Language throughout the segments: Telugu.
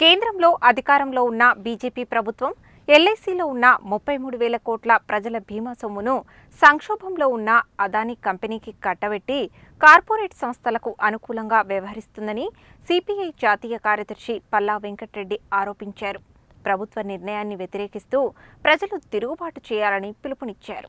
కేంద్రంలో అధికారంలో ఉన్న బీజేపీ ప్రభుత్వం ఎల్ఐసిలో ఉన్న ముప్పై మూడు వేల కోట్ల ప్రజల బీమా సొమ్మును సంక్షోభంలో ఉన్న అదానీ కంపెనీకి కట్టబెట్టి కార్పొరేట్ సంస్థలకు అనుకూలంగా వ్యవహరిస్తుందని సిపిఐ జాతీయ కార్యదర్శి పల్లా వెంకట్రెడ్డి ఆరోపించారు. ప్రభుత్వ నిర్ణయాన్ని వ్యతిరేకిస్తూ ప్రజలు తిరుగుబాటు చేయాలని పిలుపునిచ్చారు.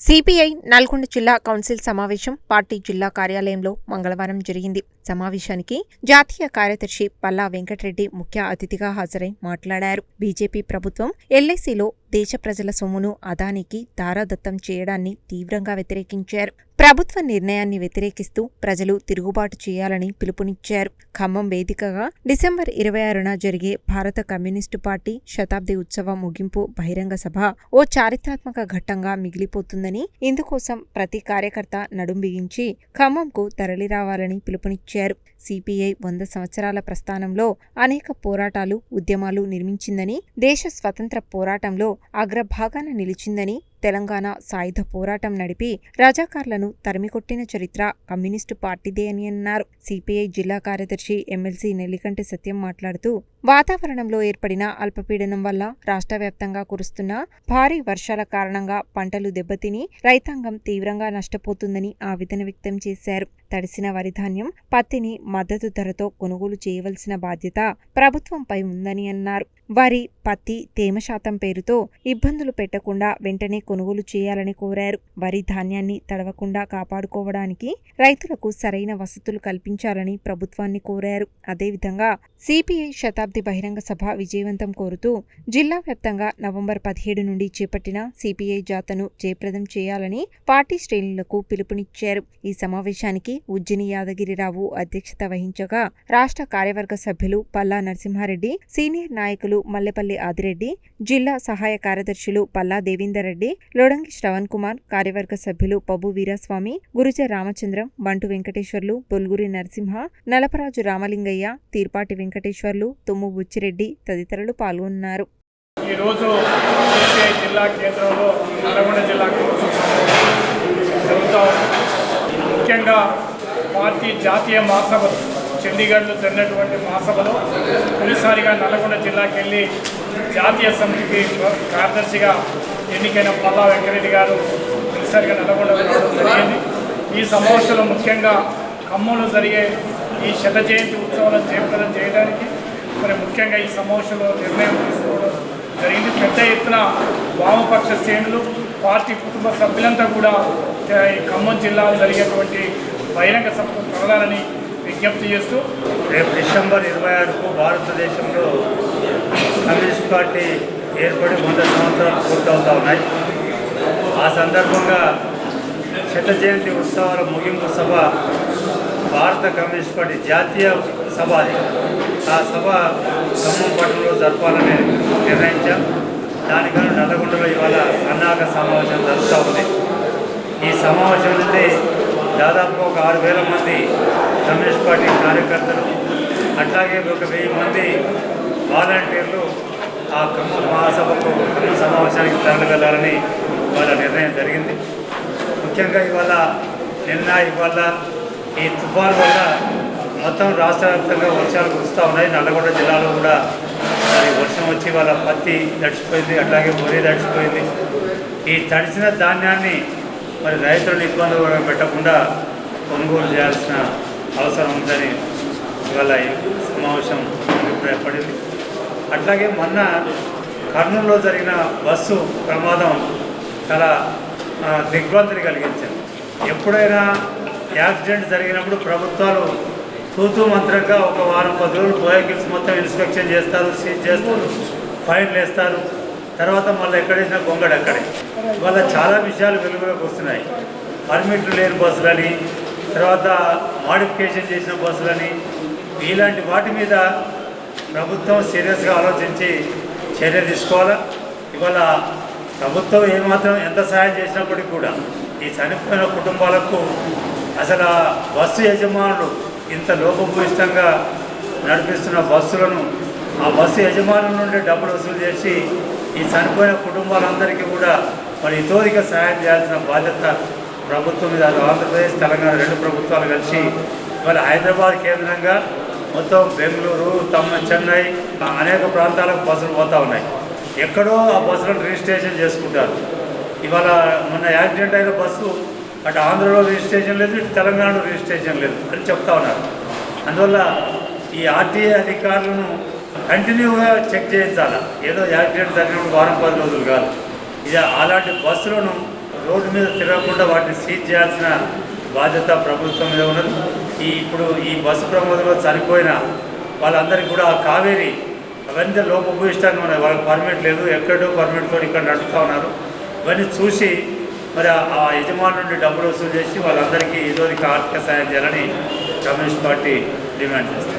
సిపిఐ నల్గొండ జిల్లా కౌన్సిల్ సమావేశం పార్టీ జిల్లా కార్యాలయంలో మంగళవారం జరిగింది. సమావేశానికి జాతీయ కార్యదర్శి పల్లా వెంకటరెడ్డి ముఖ్య అతిథిగా హాజరై మాట్లాడారు. బీజేపీ ప్రభుత్వం ఎల్ఐసిలో దేశ ప్రజల సొమ్మును అదానికి దారాదత్తం చేయడాన్ని తీవ్రంగా వ్యతిరేకించారు. ప్రభుత్వ నిర్ణయాన్ని వ్యతిరేకిస్తూ ప్రజలు తిరుగుబాటు చేయాలని పిలుపునిచ్చారు. ఖమ్మం వేదికగా డిసెంబర్ ఇరవై ఆరున జరిగే భారత కమ్యూనిస్టు పార్టీ శతాబ్ది ఉత్సవ ముగింపు బహిరంగ సభ ఓ చారిత్రాత్మక ఘట్టంగా మిగిలిపోతుందని ఇందుకోసం ప్రతి కార్యకర్త నడుం బిగించి ఖమ్మంకు తరలిరావాలని పిలుపునిచ్చారు. సిపిఐ వంద సంవత్సరాల ప్రస్థానంలో అనేక పోరాటాలు ఉద్యమాలు నిర్మించిందని దేశ స్వతంత్ర పోరాటంలో అగ్రభాగాన నిలిచిందని తెలంగాణ సాయుధ పోరాటం నడిపి రజాకార్లను తరిమికొట్టిన చరిత్ర కమ్యూనిస్టు పార్టీదే అని అన్నారు. సిపిఐ జిల్లా కార్యదర్శి ఎమ్మెల్సీ నెల్లికంటి సత్యం మాట్లాడుతూ వాతావరణంలో ఏర్పడిన అల్పపీడనం వల్ల రాష్ట్ర వ్యాప్తంగా కురుస్తున్న భారీ వర్షాల కారణంగా పంటలు దెబ్బతిని రైతాంగం తీవ్రంగా నష్టపోతుందని ఆవేదన వ్యక్తం చేశారు. తడిసిన వరిధాన్యం పత్తిని మద్దతు ధరతో కొనుగోలు చేయవలసిన బాధ్యత ప్రభుత్వంపై ఉందని అన్నారు. వరి పత్తి తేమ శాతం పేరుతో ఇబ్బందులు పెట్టకుండా వెంటనే కొనుగోలు చేయాలని కోరారు. వరి ధాన్యాన్ని తడవకుండా కాపాడుకోవడానికి రైతులకు సరైన వసతులు కల్పించాలని ప్రభుత్వాన్ని కోరారు. అదేవిధంగా సిపిఐ శతాబ్ది బహిరంగ సభ విజయవంతం కోరుతూ జిల్లా వ్యాప్తంగా నవంబర్ పదిహేడు నుండి చేపట్టిన సిపిఐ జాతను జయప్రదం చేయాలని పార్టీ శ్రేణులకు పిలుపునిచ్చారు. ఈ సమావేశానికి ఉజ్జిని యాదగిరిరావు అధ్యక్షత వహించగా రాష్ట్ర కార్యవర్గ సభ్యులు పల్లా నరసింహారెడ్డి సీనియర్ నాయకులు మల్లెపల్లి ఆదిరెడ్డి జిల్లా సహాయ కార్యదర్శులు పల్లా దేవీందర్ రెడ్డి లోడంగి శ్రవణ్ కుమార్ కార్యవర్గ సభ్యులు పబ్బు వీరాస్వామి గురుజ రామచంద్రం బంటు వెంకటేశ్వర్లు బొల్గురి నరసింహ నలపరాజు రామలింగయ్య తీర్పాటి వెంకటేశ్వర్లు తుమ్ము బుచ్చిరెడ్డి తదితరులు పాల్గొన్నారు. ఈరోజు జిల్లా కేంద్రంలో నల్గొండ జిల్లా కౌన్సిల్ ముఖ్యంగా పార్టీ జాతీయ మహాసభలు చండీగఢ్లో జరిగినటువంటి మహాసభలో తొలిసారిగా నల్గొండ జిల్లాకి వెళ్ళి జాతీయ సమితికి కార్యదర్శిగా ఎన్నికైన పల్లా వెంకరెడ్డి గారు తొలిసారిగా నల్గొండ జరిగింది. ఈ సమావేశంలో ముఖ్యంగా ఖమ్మంలో జరిగే ఈ శత జయంతి ఉత్సవాలను జయప్రదం చేయడానికి మరి ముఖ్యంగా ఈ సమావేశంలో నిర్ణయం తీసుకోవడం జరిగింది. పెద్ద ఎత్తున వామపక్ష శ్రేణులు పార్టీ కుటుంబ సభ్యులంతా కూడా ఈ ఖమ్మం జిల్లాలో జరిగేటువంటి బహిరంగ సభకు కలగాలని విజ్ఞప్తి చేస్తూ రేపు డిసెంబర్ ఇరవై ఆరుకు భారతదేశంలో కమ్యూనిస్ట్ పార్టీ ఏర్పడి వంద సంవత్సరాలు పూర్తవుతా ఉన్నాయి. ఆ సందర్భంగా శత జయంతి ఉత్సవాల ముగింపు సభ భారత కమ్యూనిస్ట్ పార్టీ జాతీయ సభ అది ఆ సభ ఖమ్మం పట్టణంలో జరపాలని నిర్ణయించాం. దానికన్నా నల్లగొండలో ఇవాళ అన్నాక సమావేశం జరుగుతూ ఉంది. ఈ సమావేశం నుండి దాదాపు ఒక ఆరు వేల మంది కమ్యూనిస్ట్ పార్టీ కార్యకర్తలు అట్లాగే ఒక వెయ్యి మంది వాలంటీర్లు ఆ ఖమ్మం మహాసభకు ఖమ్మం సమావేశానికి తరలివెళ్ళాలని వాళ్ళ నిర్ణయం జరిగింది. ముఖ్యంగా ఇవాళ నిన్న ఇవాళ ఈ తుఫాన్ వల్ల మొత్తం రాష్ట్ర వ్యాప్తంగా వర్షాలు కురుస్తూ ఉన్నాయి. నల్లగొండ జిల్లాలో కూడా మరి వర్షం వచ్చి వాళ్ళ పత్తి తడిచిపోయింది అట్లాగే వరి తడిచిపోయింది ఈ తడిచిన ధాన్యాన్ని మరి రైతులను ఇబ్బందులు పెట్టకుండా కొనుగోలు చేయాల్సిన అవసరం ఉందని ఇవాళ సమావేశం అభిప్రాయపడింది. అట్లాగే మొన్న కర్నూలులో జరిగిన బస్సు ప్రమాదం చాలా దిగ్భ్రాంతిని కలిగించింది. ఎప్పుడైనా యాక్సిడెంట్ జరిగినప్పుడు ప్రభుత్వాలు తూతూ మంత్రంగా ఒక వారం పది రోజులు వెహికల్స్ మొత్తం ఇన్స్పెక్షన్ చేస్తారు సీజ్ చేస్తారు ఫైన్లు వేస్తారు. తర్వాత మళ్ళీ ఎక్కడేసినా గొంగడు అక్కడే. వాళ్ళ చాలా విషయాలు వెలుగులోకి వస్తున్నాయి. పర్మిట్లు లేని బస్సులని తర్వాత మాడిఫికేషన్ చేసిన బస్సులని ఇలాంటి వాటి మీద ప్రభుత్వం సీరియస్గా ఆలోచించి చర్య తీసుకోవాలా? ఇవాళ ప్రభుత్వం ఏమాత్రం ఎంత సహాయం చేసినప్పటికీ కూడా ఈ చనిపోయిన కుటుంబాలకు అసలు బస్సు యజమానులు ఇంత లోపభూయిష్టంగా నడిపిస్తున్న బస్సులను ఆ బస్సు యజమానుల నుండి డబ్బులు వసూలు చేసి ఈ చనిపోయిన కుటుంబాలందరికీ కూడా మరి ఇతోదిక సహాయం చేయాల్సిన బాధ్యత ప్రభుత్వం మీద ఆంధ్రప్రదేశ్ తెలంగాణ రెండు ప్రభుత్వాలు కలిసి మరి హైదరాబాద్ కేంద్రంగా మొత్తం బెంగళూరు తమ చెన్నై అనేక ప్రాంతాలకు బస్సులు పోతూ ఉన్నాయి. ఎక్కడో ఆ బస్సులను రిజిస్ట్రేషన్ చేసుకుంటారు. ఇవాళ మొన్న యాక్సిడెంట్ అయిన బస్సు అటు ఆంధ్రలో రిజిస్ట్రేషన్ లేదు ఇటు తెలంగాణలో రిజిస్ట్రేషన్ లేదు అని చెప్తా ఉన్నారు. అందువల్ల ఈ ఆర్టీఏ అధికారులను కంటిన్యూగా చెక్ చేయించాలి. ఏదో యాక్సిడెంట్ జరిగినప్పుడు వారం పది రోజులు కాదు. ఇది అలాంటి బస్సులను రోడ్డు మీద తిరగకుండా వాటిని సీజ్ చేయాల్సిన బాధ్యత ప్రభుత్వం మీద ఉన్నది. ఈ ఇప్పుడు ఈ బస్సు ప్రమాదంలో చనిపోయిన వాళ్ళందరికీ కూడా కావేరి అవన్నీ లోపభూయిష్టాన్ని ఉన్నాయి. వాళ్ళకి పర్మిట్ లేదు. ఎక్కడో పర్మిట్తో ఇక్కడ నడుపుతా ఉన్నారు. ఇవన్నీ చూసి మరి ఆ- ఆ యజమాని నుండి డబ్బులు వసూలు చేసి వాళ్ళందరికీ ఏదో ఆర్థిక సాయం చేయాలని కమ్యూనిస్ట్ పార్టీ డిమాండ్ చేస్తుంది.